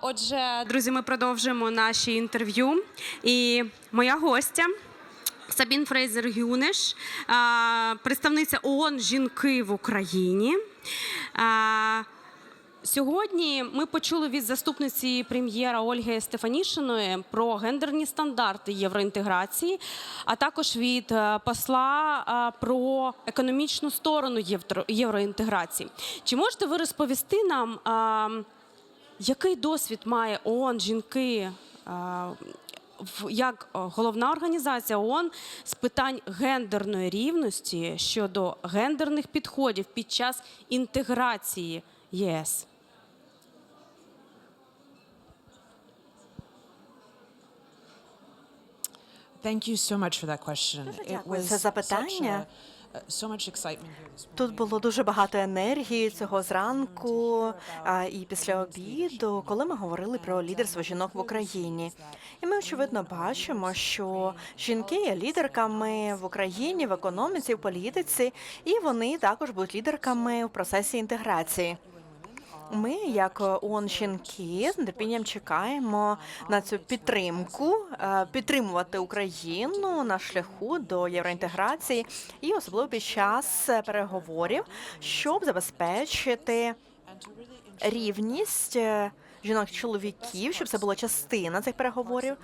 Отже, друзі, ми продовжуємо наші інтерв'ю. І моя гостя Сабін Фрейзер Гюнеш, представниця ООН Жінки в Україні. Сьогодні ми почули від заступниці прем'єра Ольги Стефанішиної про гендерні стандарти євроінтеграції, а також від е, посла е, про економічну сторону євро- євроінтеграції. Чи можете ви розповісти нам, який досвід має ООН жінки? е, Як е, головна організація ООН з питань гендерної рівності щодо гендерних підходів під час інтеграції ЄС? Thank you so much for that question. Дуже It дякую was за запитання. Тут було дуже багато енергії цього зранку і після обіду, коли ми говорили про лідерство жінок в Україні. І ми очевидно бачимо, що жінки є лідерками в Україні, в економіці, в політиці, і вони також будуть лідерками в процесі інтеграції. Ми, як ООН жінки, з нетерпінням чекаємо на цю підтримку, е, підтримувати Україну на шляху до євроінтеграції, і особливо під час е, переговорів, щоб забезпечити рівність е, жінок-чоловіків, щоб це була частина цих переговорів.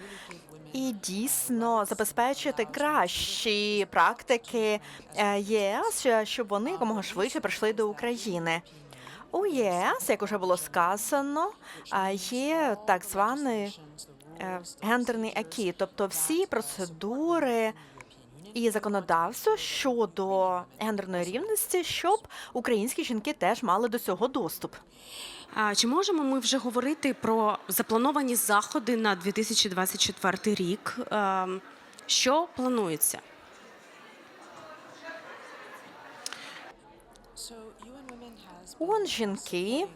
І дійсно забезпечити кращі практики е, єС, е, щоб вони якомога швидше прийшли до України. У ЄС, як уже було сказано, є так званий е, гендерний акі, тобто всі процедури і законодавство щодо гендерної рівності, щоб українські жінки теж мали до цього доступ. А Чи можемо ми вже говорити про заплановані заходи на 2024 рік? Ем, Що планується? ООН жінки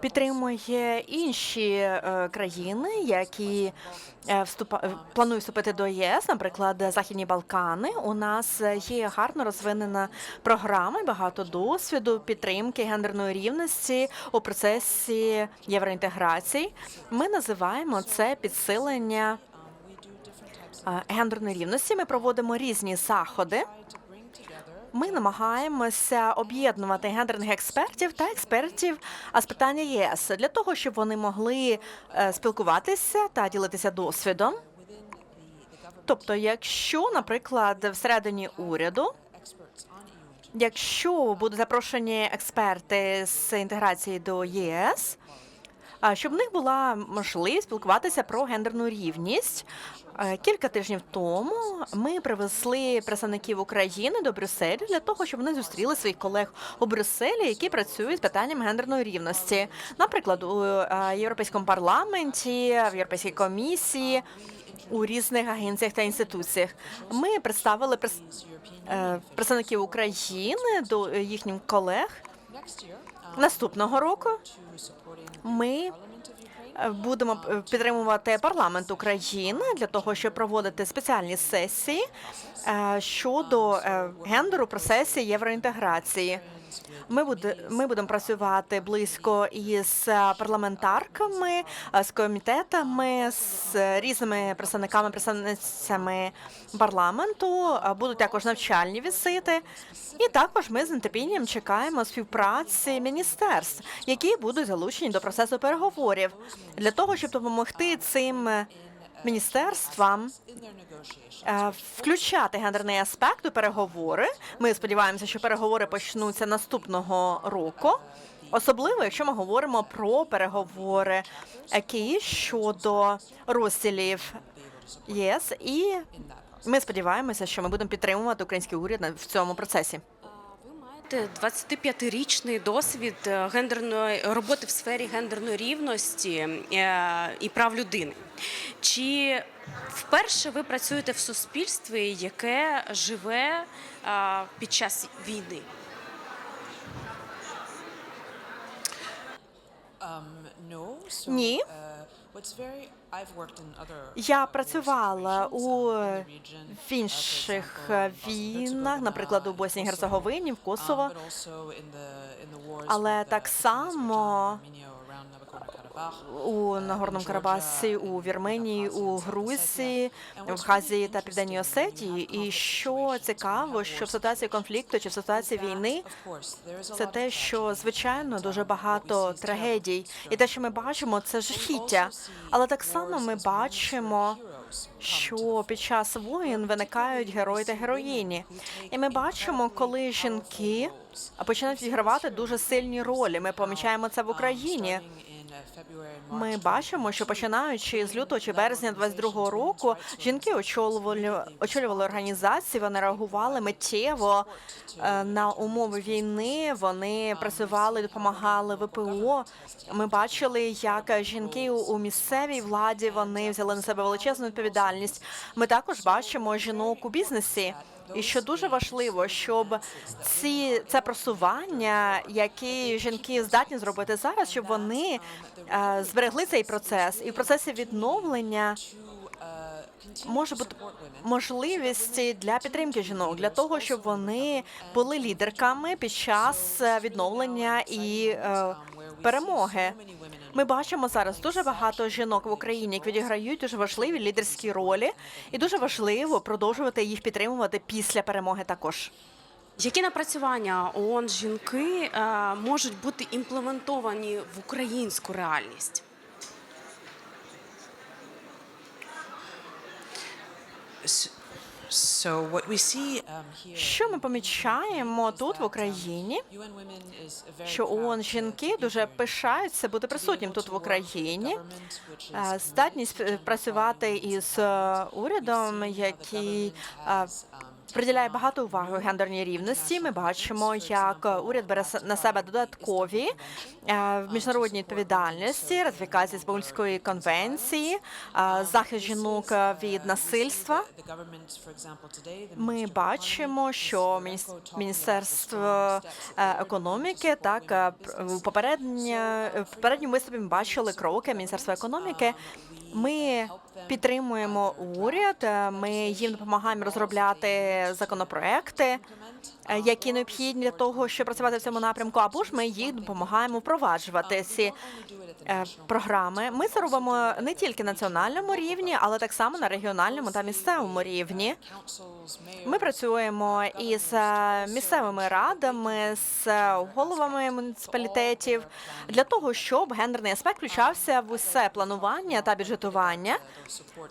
підтримує інші е, країни, які е, вступа... е, планують вступити до ЄС, наприклад, Західні Балкани. У нас є гарно розвинена програма, багато досвіду підтримки гендерної рівності у процесі євроінтеграції. Ми називаємо це підсилення гендерної рівності. Ми проводимо різні заходи. Ми намагаємося об'єднувати гендерних експертів та експертів з питання ЄС для того, щоб вони могли е, спілкуватися та ділитися досвідом. Тобто, якщо, наприклад, всередині уряду, якщо будуть запрошені експерти з інтеграції до ЄС, щоб в них була можливість спілкуватися про гендерну рівність. Е, Кілька тижнів тому ми привезли представників України до Брюсселю для того, щоб вони зустріли своїх колег у Брюсселі, які працюють з питанням гендерної рівності, наприклад, у е, Європейському парламенті, в Європейській комісії. У різних агенціях та інституціях ми представили е, представників України до їхніх колег наступного року. Ми е, будемо е, підтримувати парламент України для того, щоб проводити спеціальні сесії е, щодо гендеру процесі євроінтеграції. Ми буде ми будемо працювати близько із е, парламентарками, е, з комітетами, з різними представниками, представницями парламенту. Е, Будуть також навчальні візити. І також ми з нетерпінням чекаємо співпраці міністерств, які будуть залучені до процесу переговорів для того, щоб допомогти цим negotiations. е, включати гендерний аспект у переговори. Ми сподіваємося, що переговори почнуться наступного року. Особливо, якщо ми говоримо про переговори, які щодо розділів ЄС, і ми сподіваємося, що ми будемо підтримувати український уряд в цьому процесі. Ви маєте 25-річний досвід е, гендерної роботи в сфері гендерної рівності е, і прав людини. Чи вперше ви працюєте в суспільстві, яке живе е, під час війни? Um, no. Ні. Uh, Я працювала у в інших е, війнах, наприклад, у Боснії і Герцеговині, в the wars Але так uh, само Armenia у Нагорному Карабасі, у Вірменії, у Грузії, в Абхазії та Південній Осетії. І що цікаво, що в ситуації конфлікту чи в ситуації війни це те, що звичайно дуже багато трагедій, і те, що ми бачимо, це жахіття. Але так само ми бачимо, що під час воїн виникають герої та героїні. І ми бачимо, коли жінки починають відігравати дуже сильні ролі. Ми помічаємо це в Україні. Ми бачимо, що починаючи з лютого чи березня 22-го року, жінки очолювали очолювали організації. Вони реагували миттєво е, на умови війни. Вони працювали, допомагали ВПО. Ми бачили, як жінки у місцевій владі вони взяли на себе величезну відповідальність. Ми також бачимо жінок у бізнесі. І що дуже важливо, щоб ці це просування, які жінки здатні зробити зараз, щоб вони е, зберегли цей процес, і в процесі відновлення може бути можливість для підтримки жінок для того, щоб вони були лідерками під час е, відновлення і е, перемоги. Ми бачимо зараз дуже багато жінок в Україні, які відіграють дуже важливі лідерські ролі, і дуже важливо продовжувати їх підтримувати після перемоги. Також Які напрацювання ООН жінки е, можуть бути імплементовані в українську реальність? Um, що ми помічаємо тут в Україні, що ООН жінки дуже пишаються бути присутнім тут в Україні. Е, Здатність працювати із е, урядом, який приділяє багато уваги гендерній рівності. Ми бачимо, як уряд бере на себе додаткові е, міжнародні відповідальності, ратифікації Стамбульської конвенції, е, захист жінок від насильства. Ми бачимо, що міністерство е, економіки так в попередньому виступі ми бачили кроки Міністерства економіки. Ми підтримуємо уряд. Ми їм допомагаємо розробляти законопроекти, які необхідні для того, щоб працювати в цьому напрямку. Або ж ми їх допомагаємо впроваджувати ці е, програми. Ми це робимо не тільки на національному рівні, але так само на регіональному та місцевому рівні. Ми працюємо із е, місцевими радами, з е, головами муніципалітетів для того, щоб гендерний аспект включався в усе планування та бюджетування.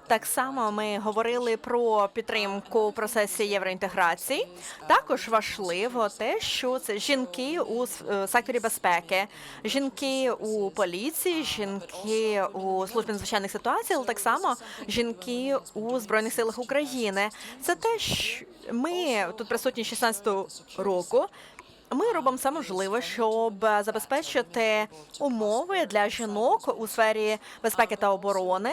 Так само ми говорили про підтримку у процесі євроінтеграції. Також важливо те, що це жінки у е, секторі безпеки, жінки у поліції, жінки у службі надзвичайних ситуацій, але так само жінки у збройних силах України. Це те, що ми тут присутні з 16 року. Ми робимо все можливе, щоб забезпечити умови для жінок у сфері безпеки та оборони,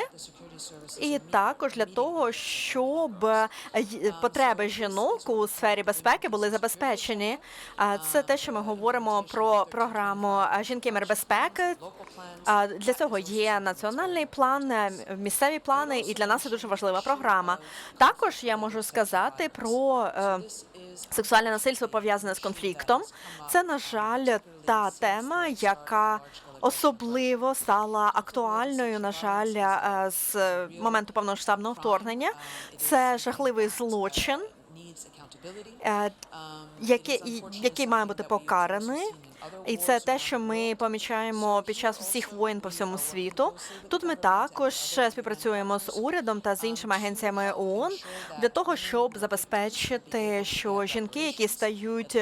і також для того, щоб е, потреби жінок у сфері безпеки були забезпечені. Це те, що ми говоримо про програму е, жінки мир безпеки. Для цього є національний план, е, місцеві плани, і для нас це дуже важлива програма. Також я можу сказати про е, сексуальне насильство пов'язане з конфліктом. Це на жаль та тема, яка особливо стала актуальною. На жаль, е, з моменту повномасштабного вторгнення. Це жахливий злочин, е, який, який має бути покараний. І це те, що ми помічаємо під час всіх воєн по всьому світу. Тут ми також співпрацюємо з урядом та з іншими агенціями ООН для того, щоб забезпечити, що жінки, які стають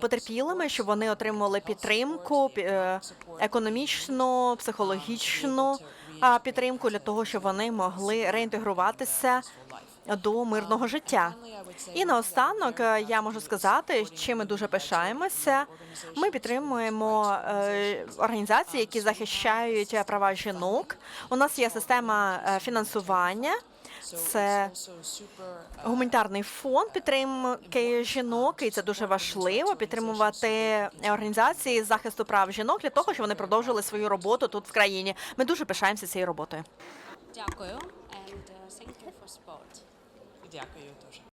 потерпілими, щоб вони отримували підтримку е, економічну, психологічну підтримку для того, щоб вони могли реінтегруватися до мирного життя. І наостанок е, я можу сказати, чим ми дуже пишаємося. Ми підтримуємо е, організації, які захищають е, права жінок. У нас є система фінансування. Це гуманітарний фонд підтримки жінок, і це дуже важливо підтримувати організації з захисту прав жінок для того, щоб вони продовжили свою роботу тут в країні. Ми дуже пишаємося цією роботою. Дякую. Дякую дуже.